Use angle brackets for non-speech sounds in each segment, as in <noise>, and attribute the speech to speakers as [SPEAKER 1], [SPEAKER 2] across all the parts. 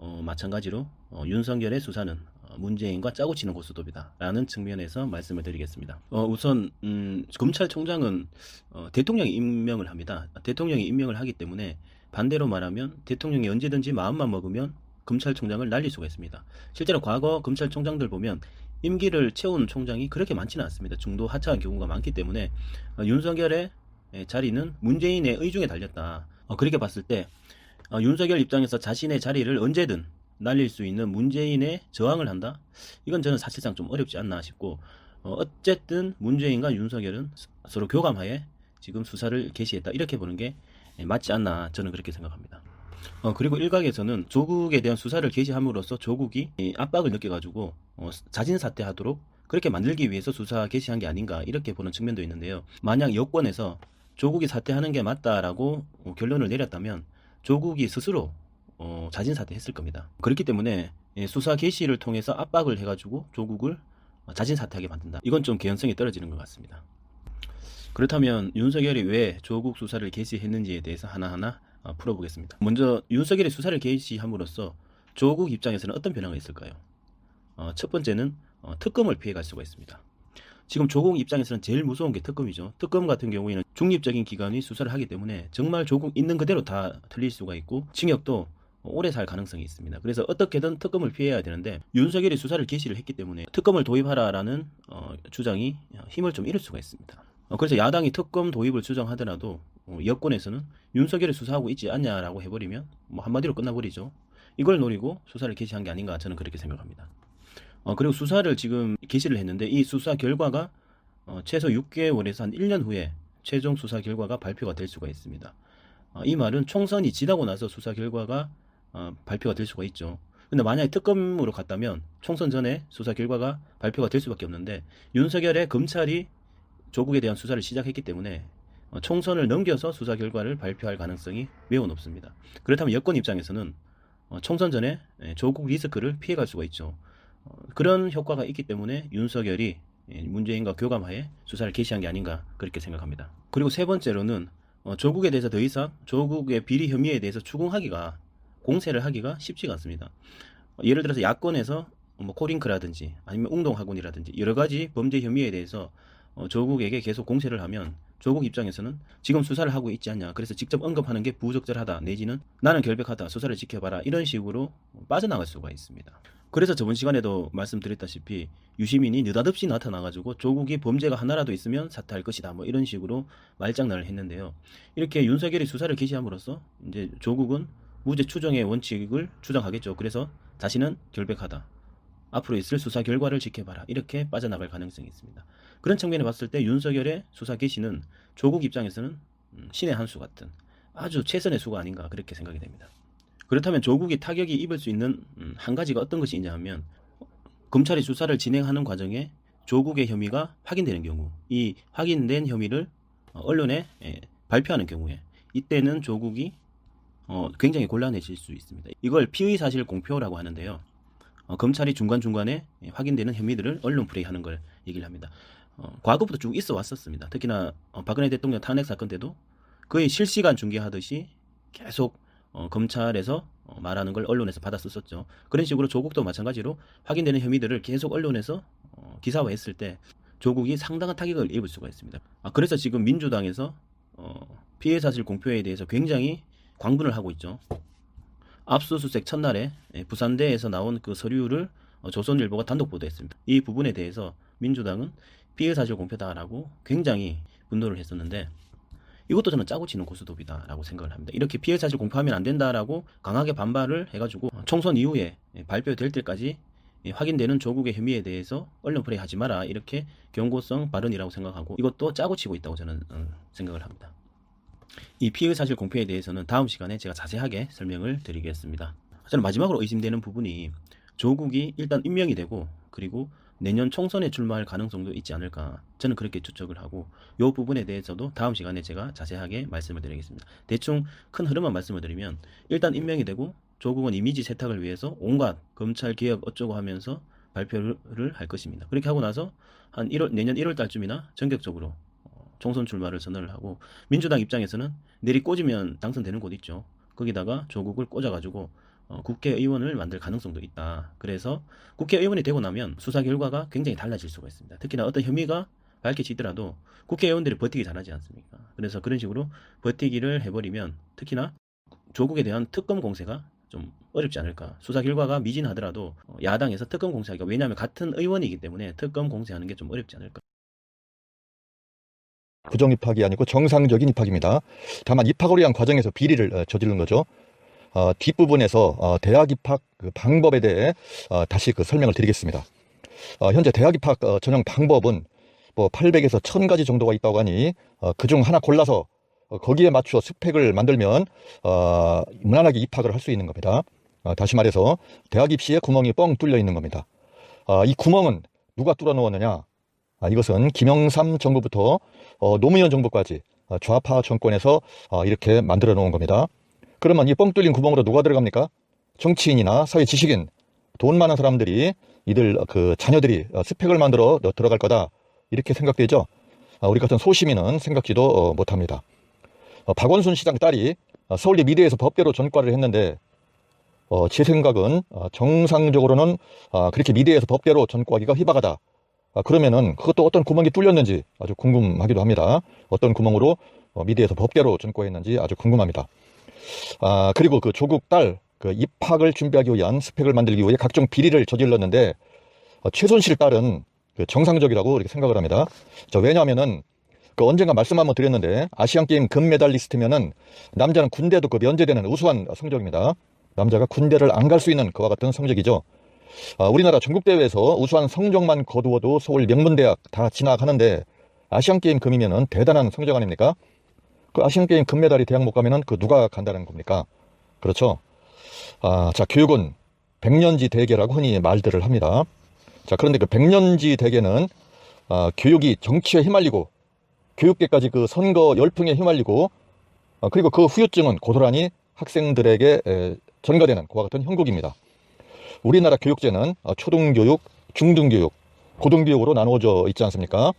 [SPEAKER 1] 어, 마찬가지로 어, 윤석열의 수사는 어, 문재인과 짜고 치는 고스톱이다라는 측면에서 말씀을 드리겠습니다. 어, 우선 음, 검찰총장은 어, 대통령이 임명을 합니다. 대통령이 임명을 하기 때문에 반대로 말하면 대통령이 언제든지 마음만 먹으면 검찰총장을 날릴 수가 있습니다. 실제로 과거 검찰총장들 보면 임기를 채운 총장이 그렇게 많지는 않습니다. 중도 하차한 경우가 많기 때문에 어, 윤석열의 예, 자리는 문재인의 의중에 달렸다. 어, 그렇게 봤을 때 어, 윤석열 입장에서 자신의 자리를 언제든 날릴 수 있는 문재인의 저항을 한다? 이건 저는 사실상 좀 어렵지 않나 싶고 어, 어쨌든 문재인과 윤석열은 서- 서로 교감하에 지금 수사를 개시했다 이렇게 보는 게 예, 맞지 않나 저는 그렇게 생각합니다. 어, 그리고 일각에서는 조국에 대한 수사를 개시함으로써 조국이 이 압박을 느껴가지고 어, 자진 사퇴하도록 그렇게 만들기 위해서 수사 개시한 게 아닌가 이렇게 보는 측면도 있는데요. 만약 여권에서 조국이 사퇴하는 게 맞다라고 어, 결론을 내렸다면 조국이 스스로 어, 자진 사퇴했을 겁니다. 그렇기 때문에 예, 수사 개시를 통해서 압박을 해가지고 조국을 어, 자진 사퇴하게 만든다. 이건 좀 개연성이 떨어지는 것 같습니다. 그렇다면 윤석열이 왜 조국 수사를 개시했는지에 대해서 하나하나 어, 풀어보겠습니다. 먼저 윤석열이 수사를 개시함으로써 조국 입장에서는 어떤 변화가 있을까요? 어, 첫 번째는 어, 특검을 피해갈 수가 있습니다. 지금 조국 입장에서는 제일 무서운 게 특검이죠. 특검 같은 경우에는 중립적인 기관이 수사를 하기 때문에 정말 조국 있는 그대로 다 틀릴 수가 있고 징역도 오래 살 가능성이 있습니다. 그래서 어떻게든 특검을 피해야 되는데 윤석열이 수사를 개시를 했기 때문에 특검을 도입하라라는 어, 주장이 힘을 좀 잃을 수가 있습니다. 어, 그래서 야당이 특검 도입을 주장하더라도 어, 여권에서는 윤석열이 수사하고 있지 않냐라고 해버리면 뭐 한마디로 끝나버리죠. 이걸 노리고 수사를 개시한 게 아닌가 저는 그렇게 생각합니다. 어, 그리고 수사를 지금 개시를 했는데 이 수사 결과가 어, 최소 6개월에서 한 1년 후에 최종 수사 결과가 발표가 될 수가 있습니다. 어, 이 말은 총선이 지나고 나서 수사 결과가 어, 발표가 될 수가 있죠. 근데 만약에 특검으로 갔다면 총선 전에 수사 결과가 발표가 될 수밖에 없는데 윤석열의 검찰이 조국에 대한 수사를 시작했기 때문에 어, 총선을 넘겨서 수사 결과를 발표할 가능성이 매우 높습니다. 그렇다면 여권 입장에서는 어, 총선 전에 예, 조국 리스크를 피해갈 수가 있죠. 어, 그런 효과가 있기 때문에 윤석열이 예, 문재인과 교감하에 수사를 개시한 게 아닌가 그렇게 생각합니다. 그리고 세 번째로는 어, 조국에 대해서 더 이상 조국의 비리 혐의에 대해서 추궁하기가 공세를 하기가 쉽지가 않습니다. 어, 예를 들어서 야권에서 뭐 코링크라든지 아니면 웅동학원이라든지 여러 가지 범죄 혐의에 대해서 어, 조국에게 계속 공세를 하면 조국 입장에서는 지금 수사를 하고 있지 않냐. 그래서 직접 언급하는 게 부적절하다. 내지는 나는 결백하다. 수사를 지켜봐라. 이런 식으로 빠져나갈 수가 있습니다. 그래서 저번 시간에도 말씀드렸다시피 유시민이 느닷없이 나타나가지고 조국이 범죄가 하나라도 있으면 사퇴할 것이다. 뭐 이런 식으로 말장난을 했는데요. 이렇게 윤석열이 수사를 개시함으로써 이제 조국은 무죄 추정의 원칙을 주장하겠죠. 그래서 자신은 결백하다. 앞으로 있을 수사 결과를 지켜봐라. 이렇게 빠져나갈 가능성이 있습니다. 그런 측면에 봤을 때 윤석열의 수사 개시는 조국 입장에서는 음, 신의 한 수 같은 아주 최선의 수가 아닌가 그렇게 생각이 됩니다. 그렇다면 조국이 타격이 입을 수 있는 음, 한 가지가 어떤 것이 있냐 하면 검찰이 수사를 진행하는 과정에 조국의 혐의가 확인되는 경우 이 확인된 혐의를 어, 언론에 예, 발표하는 경우에 이때는 조국이 어, 굉장히 곤란해질 수 있습니다. 이걸 피의 사실 공표라고 하는데요. 어, 검찰이 중간중간에 예, 확인되는 혐의들을 언론 플레이하는 걸 얘기를 합니다. 어, 과거부터 쭉 있어 왔었습니다. 특히나 어, 박근혜 대통령 탄핵 사건 때도 거의 실시간 중계하듯이 계속 어, 검찰에서 어, 말하는 걸 언론에서 받았었죠. 그런 식으로 조국도 마찬가지로 확인되는 혐의들을 계속 언론에서 어, 기사화했을 때 조국이 상당한 타격을 입을 수가 있습니다. 아, 그래서 지금 민주당에서 어, 피해 사실 공표에 대해서 굉장히 광분을 하고 있죠. 압수수색 첫날에 예, 부산대에서 나온 그 서류를 어, 조선일보가 단독 보도했습니다. 이 부분에 대해서 민주당은 피해 사실 공표다라고 굉장히 분노를 했었는데 이것도 저는 짜고 치는 고스톱이다라고 생각을 합니다. 이렇게 피해 사실 공표하면 안 된다라고 강하게 반발을 해가지고 총선 이후에 예, 발표될 때까지 예, 확인되는 조국의 혐의에 대해서 언론 플레이 하지 마라 이렇게 경고성 발언이라고 생각하고 이것도 짜고 치고 있다고 저는 어, 생각을 합니다. 이 피해 사실 공표에 대해서는 다음 시간에 제가 자세하게 설명을 드리겠습니다. 저는 마지막으로 의심되는 부분이 조국이 일단 임명이 되고 그리고 내년 총선에 출마할 가능성도 있지 않을까 저는 그렇게 추측을 하고 이 부분에 대해서도 다음 시간에 제가 자세하게 말씀을 드리겠습니다. 대충 큰 흐름만 말씀을 드리면 일단 임명이 되고 조국은 이미지 세탁을 위해서 온갖 검찰 개혁 어쩌고 하면서 발표를 할 것입니다. 그렇게 하고 나서 한 1월 내년 1월 달쯤이나 전격적으로 어, 총선 출마를 선언을 하고 민주당 입장에서는 내리 꽂으면 당선되는 곳 있죠. 거기다가 조국을 꽂아가지고 어, 국회의원을 만들 가능성도 있다. 그래서 국회의원이 되고 나면 수사 결과가 굉장히 달라질 수가 있습니다. 특히나 어떤 혐의가 밝혀지더라도 국회의원들이 버티기 잘하지 않습니까? 그래서 그런 식으로 버티기를 해버리면 특히나 조국에 대한 특검 공세가 좀 어렵지 않을까. 수사 결과가 미진하더라도 어, 야당에서 특검 공세하기가 왜냐하면 같은 의원이기 때문에 특검 공세하는 게 좀 어렵지 않을까.
[SPEAKER 2] 부정 입학이 아니고 정상적인 입학입니다. 다만 입학을 위한 과정에서 비리를 어, 저지른 거죠. 어, 뒷부분에서 어, 대학 입학 그 방법에 대해 어, 다시 그 설명을 드리겠습니다. 어, 현재 대학 입학 어, 전형 방법은 뭐 800에서 1000가지 정도가 있다고 하니 어, 그중 하나 골라서 어, 거기에 맞추어 스펙을 만들면 어, 무난하게 입학을 할 수 있는 겁니다. 어, 다시 말해서 대학 입시에 구멍이 뻥 뚫려 있는 겁니다. 어, 이 구멍은 누가 뚫어 놓았느냐? 아, 이것은 김영삼 정부부터 어, 노무현 정부까지 어, 좌파 정권에서 어, 이렇게 만들어 놓은 겁니다. 그러면 이 뻥 뚫린 구멍으로 누가 들어갑니까? 정치인이나 사회 지식인, 돈 많은 사람들이 이들 어, 그 자녀들이 어, 스펙을 만들어 어, 들어갈 거다 이렇게 생각되죠. 아, 우리 같은 소시민은 생각지도 어, 못합니다. 어, 박원순 시장 딸이 어, 서울대 미대에서 법대로 전과를 했는데 어, 제 생각은 어, 정상적으로는 아, 그렇게 미대에서 법대로 전과하기가 희박하다. 아, 그러면은 그것도 어떤 구멍이 뚫렸는지 아주 궁금하기도 합니다. 어떤 구멍으로 어, 미대에서 법대로 전과했는지 아주 궁금합니다. 아, 그리고 그 조국 딸 그 입학을 준비하기 위한 스펙을 만들기 위해 각종 비리를 저질렀는데 어, 최순실 딸은 그 정상적이라고 이렇게 생각을 합니다. 저 왜냐하면은 그 언젠가 말씀 한번 드렸는데 아시안 게임 금메달리스트면은 남자는 군대도 그 면제되는 우수한 성적입니다. 남자가 군대를 안 갈 수 있는 그와 같은 성적이죠. 아, 우리나라 전국대회에서 우수한 성적만 거두어도 서울 명문대학 다 진학하는데 아시안게임 금이면은 대단한 성적 아닙니까? 그 아시안게임 금메달이 대학 못 가면은 그 누가 간다는 겁니까? 그렇죠. 아, 자, 교육은 백년지 대계라고 흔히 말들을 합니다. 자, 그런데 그 백년지 대계는 아, 교육이 정치에 휘말리고 교육계까지 그 선거 열풍에 휘말리고 아, 그리고 그 후유증은 고스란히 학생들에게 에, 전가되는 그와 같은 형국입니다. 우리나라 교육제는 어, 초등교육, 중등교육, 고등교육으로 나누어져 있지 않습니까?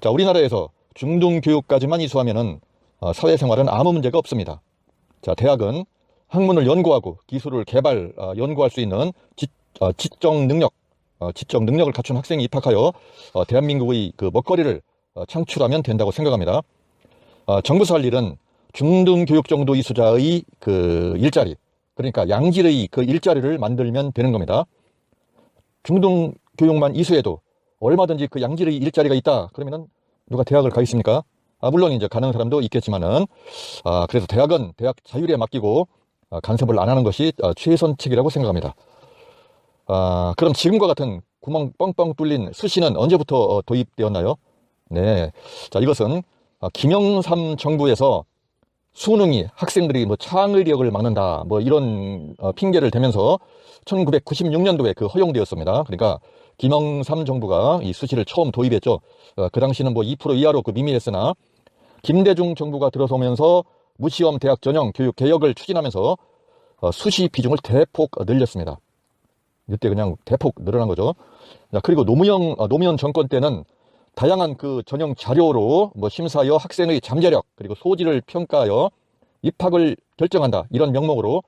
[SPEAKER 2] 자, 우리나라에서 중등교육까지만 이수하면은 어, 사회생활은 아무 문제가 없습니다. 자, 대학은 학문을 연구하고 기술을 개발, 어, 연구할 수 있는 지, 어, 지적 능력, 어, 지적 능력을 갖춘 학생이 입학하여 어, 대한민국의 그 먹거리를 어, 창출하면 된다고 생각합니다. 어, 정부에서 할 일은 중등교육 정도 이수자의 그 일자리, 그러니까 양질의 그 일자리를 만들면 되는 겁니다. 중등 교육만 이수해도 얼마든지 그 양질의 일자리가 있다. 그러면은 누가 대학을 가겠습니까? 아, 물론 이제 가는 사람도 있겠지만은, 아, 그래서 대학은 대학 자율에 맡기고 아, 간섭을 안 하는 것이 아, 최선책이라고 생각합니다. 아, 그럼 지금과 같은 구멍 뻥뻥 뚫린 수시는 언제부터 어, 도입되었나요? 네. 자, 이것은 아, 김영삼 정부에서 수능이 학생들이 뭐 창의력을 막는다 뭐 이런 어, 핑계를 대면서 1996년도에 그 허용되었습니다. 그러니까 김영삼 정부가 이 수시를 처음 도입했죠. 어, 그 당시는 뭐 2% 이하로 그 미미했으나 김대중 정부가 들어서면서 무시험 대학 전형 교육 개혁을 추진하면서 어, 수시 비중을 대폭 늘렸습니다. 이때 그냥 대폭 늘어난 거죠. 자, 그리고 노무현 어, 노무현 정권 때는 다양한 그 전형 자료로 뭐 심사하여 학생의 잠재력 그리고 소질을 평가하여 입학을 결정한다 이런 명목으로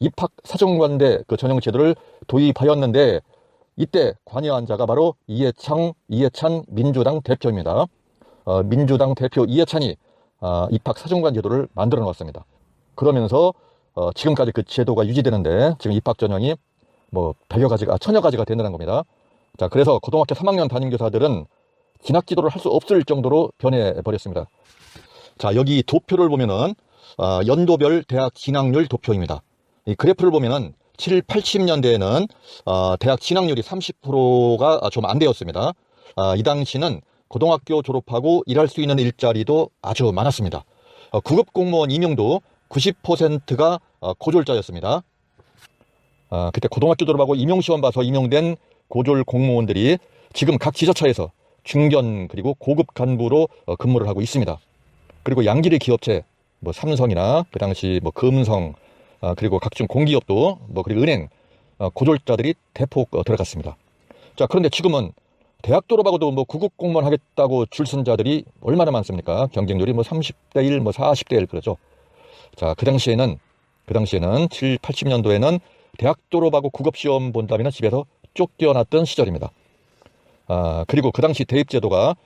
[SPEAKER 2] 입학 사정관대 그 전형 제도를 도입하였는데 이때 관여한 자가 바로 이해창 이해찬 민주당 대표입니다. 어, 민주당 대표 이해찬이 아, 입학 사정관 제도를 만들어 놓았습니다. 그러면서 어, 지금까지 그 제도가 유지되는데 지금 입학 전형이 뭐 100여 가지가 아, 천여 가지가 된다는 겁니다. 자, 그래서 고등학교 3학년 담임 교사들은 진학 지도를 할 수 없을 정도로 변해 버렸습니다. 자, 여기 도표를 보면은 아, 연도별 대학 진학률 도표입니다. 이 그래프를 보면은 7, 80년대에는 어, 대학 진학률이 30%가 좀 안 되었습니다. 아, 이 당시는 고등학교 졸업하고 일할 수 있는 일자리도 아주 많았습니다. 어, 구급 공무원 임용도 90%가 어, 고졸자였습니다. 아, 그때 고등학교 졸업하고 임용시험 봐서 임용된 고졸 공무원들이 지금 각 지자체에서 중견 그리고 고급 간부로 어, 근무를 하고 있습니다. 그리고 양질의 기업체 뭐 삼성이나 그 당시 뭐 금성 아, 그리고 각종 공기업도 뭐 그리고 은행 어, 고졸자들이 대폭 어, 들어갔습니다. 자 그런데 지금은 대학 졸업하고도 뭐 구급 공무원 하겠다고 줄쓴 자들이 얼마나 많습니까? 경쟁률이 뭐 30대 1, 뭐 40대 1 그러죠. 자 그 당시에는 그 당시에는 7, 80년도에는 대학 졸업하고 국업시험 본다면 집에서 쫓겨났던 시절입니다. 아, 그리고 그 당시 대입제도가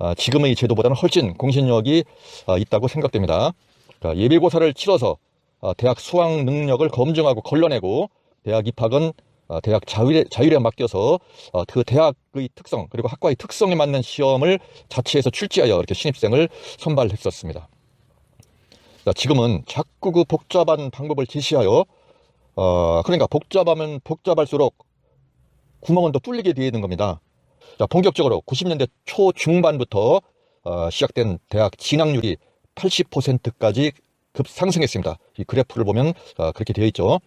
[SPEAKER 2] 아, 지금의 제도보다는 훨씬 공신력이 아, 있다고 생각됩니다. 그러니까 예비고사를 치러서 아, 대학 수학 능력을 검증하고 걸러내고 대학 입학은 아, 대학 자율에, 자율에 맡겨서 어, 그 대학의 특성 그리고 학과의 특성에 맞는 시험을 자체에서 출제하여 이렇게 신입생을 선발했었습니다. 자, 지금은 자꾸 그 복잡한 방법을 제시하여 어, 그러니까 복잡하면 복잡할수록 구멍은 더 뚫리게 되어 있는 겁니다. 자, 본격적으로 90년대 초중반부터 어, 시작된 대학 진학률이 80%까지 급상승했습니다. 이 그래프를 보면 어, 그렇게 되어 있죠.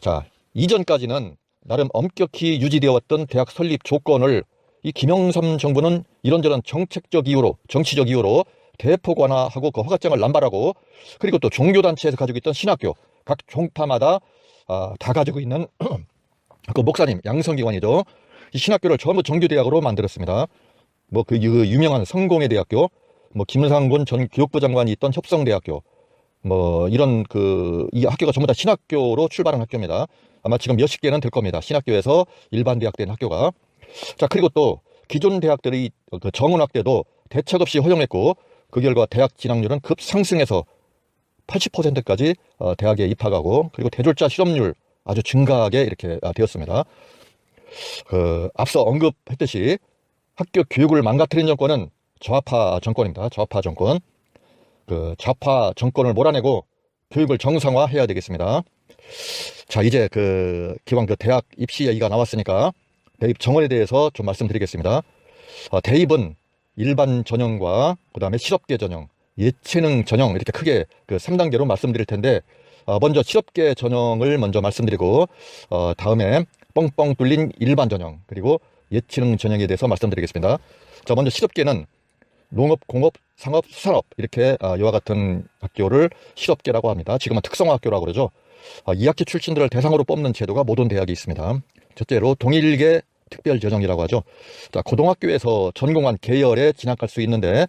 [SPEAKER 2] 자, 이전까지는 나름 엄격히 유지되어 왔던 대학 설립 조건을 이 김영삼 정부는 이런저런 정책적 이유로, 정치적 이유로 대폭 완화하고 그 허가장을 남발하고 그리고 또 종교단체에서 가지고 있던 신학교, 각 종파마다 아, 다 가지고 있는 <clears throat> 그 목사님, 양성기관이죠. 이 신학교를 전부 정규대학으로 만들었습니다. 뭐 그 유명한 성공회 대학교, 뭐 김상곤 전 교육부 장관이 있던 협성대학교, 뭐 이런 그 이 학교가 전부 다 신학교로 출발한 학교입니다. 아마 지금 몇십 개는 될 겁니다. 신학교에서 일반 대학 된 학교가. 자 그리고 또 기존 대학들의 그 정원학대도 대책 없이 허용했고 그 결과 대학 진학률은 급상승해서 80%까지 어, 대학에 입학하고 그리고 대졸자 실업률 아주 증가하게 이렇게 아, 되었습니다. 그 앞서 언급했듯이 학교 교육을 망가뜨린 정권은 좌파 정권입니다. 좌파 정권. 그 좌파 정권을 몰아내고 교육을 정상화해야 되겠습니다. 자, 이제 그 기왕 그 대학 입시 얘기가 나왔으니까 대입 정원에 대해서 좀 말씀드리겠습니다. 어, 대입은 일반 전형과 그다음에 실업계 전형, 예체능 전형 이렇게 크게 그 3단계로 말씀드릴 텐데 어, 먼저 실업계 전형을 먼저 말씀드리고 어, 다음에 뻥뻥 뚫린 일반 전형 그리고 예체능 전형에 대해서 말씀드리겠습니다. 자, 먼저 실업계는 농업, 공업, 상업, 수산업 이렇게 아, 이와 같은 학교를 실업계라고 합니다. 지금은 특성화학교라고 그러죠. 아, 2학기 출신들을 대상으로 뽑는 제도가 모든 대학이 있습니다. 첫째로 동일계 특별 전형이라고 하죠. 자, 고등학교에서 전공한 계열에 진학할 수 있는데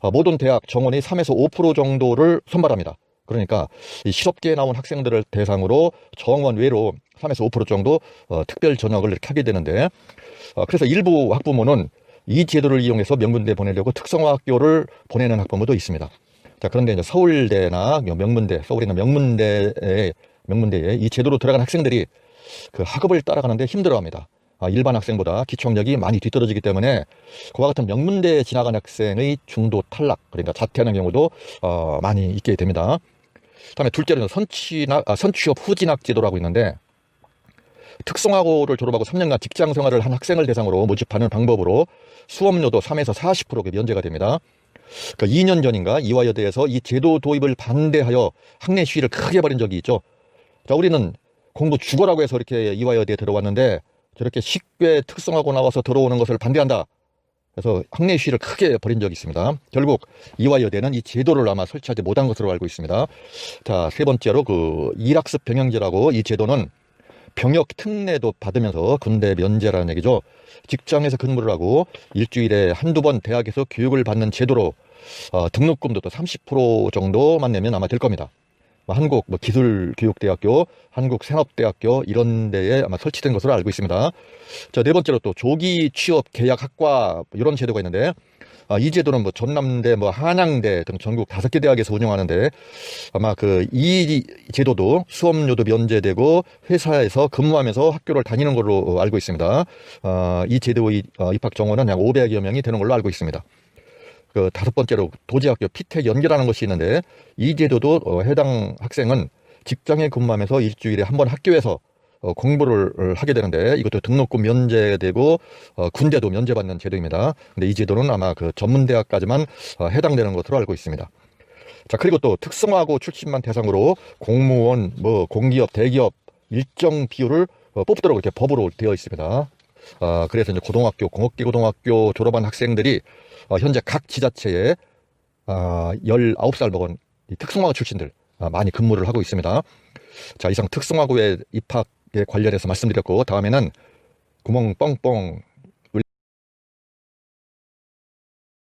[SPEAKER 2] 아, 모든 대학 정원이 3에서 5% 정도를 선발합니다. 그러니까 이 실업계에 나온 학생들을 대상으로 정원 외로 3에서 5% 정도 어, 특별 전형을 이렇게 하게 되는데 어, 그래서 일부 학부모는 이 제도를 이용해서 명문대 보내려고 특성화 학교를 보내는 학부모도 있습니다. 자, 그런데 이제 서울대나 명문대, 서울이나 명문대에, 명문대에 이 제도로 들어간 학생들이 그 학업을 따라가는데 힘들어합니다. 아, 일반 학생보다 기초학력이 많이 뒤떨어지기 때문에 그와 같은 명문대에 지나간 학생의 중도 탈락, 그러니까 자퇴하는 경우도 어, 많이 있게 됩니다. 다음에 둘째로는 선취나, 아, 선취업 후진학 제도라고 있는데 특성화고를 졸업하고 3년간 직장 생활을 한 학생을 대상으로 모집하는 방법으로 수업료도 3에서 40% 면제가 됩니다. 그 2년 전인가 이화여대에서 이 제도 도입을 반대하여 학내 시위를 크게 벌인 적이 있죠. 자, 우리는 공부 죽어라고 해서 이렇게 이화여대에 들어왔는데 저렇게 쉽게 특성화고 나와서 들어오는 것을 반대한다. 그래서 학내 시위를 크게 벌인 적이 있습니다. 결국 이화여대는 이 제도를 아마 설치하지 못한 것으로 알고 있습니다. 자, 세 번째로 그 일학습 병영제라고 이 제도는 병역 특례도 받으면서 군대 면제라는 얘기죠. 직장에서 근무를 하고 일주일에 한두 번 대학에서 교육을 받는 제도로 어, 등록금도 또 30% 정도만 내면 아마 될 겁니다. 뭐 한국 뭐 기술교육대학교, 한국산업대학교 이런 데에 아마 설치된 것으로 알고 있습니다. 자, 네 번째로 또 조기 취업 계약 학과 이런 제도가 있는데 아, 이 제도는 뭐 전남대, 뭐 한양대 등 전국 다섯 개 대학에서 운영하는데 아마 그 이 제도도 수업료도 면제되고 회사에서 근무하면서 학교를 다니는 걸로 알고 있습니다. 아, 이 제도의 어, 입학 정원은 약 500여 명이 되는 걸로 알고 있습니다. 그 다섯 번째로 도지학교 피택 연계라는 것이 있는데 이 제도도 어, 해당 학생은 직장에 근무하면서 일주일에 한 번 학교에서 어, 공부를 하게 되는데 이것도 등록금 면제되고 어, 군대도 면제받는 제도입니다. 근데 이 제도는 아마 그 전문대학까지만 어, 해당되는 것으로 알고 있습니다. 자 그리고 또 특성화고 출신만 대상으로 공무원, 뭐 공기업, 대기업 일정 비율을 어, 뽑도록 이렇게 법으로 되어 있습니다. 아, 그래서 이제 고등학교, 공업기 고등학교 졸업한 학생들이 어, 현재 각 지자체에 아, 19살 먹은 이 특성화고 출신들 아, 많이 근무를 하고 있습니다. 자, 이상 특성화고의 입학에 관련해서 말씀드렸고 다음에는 구멍 뻥뻥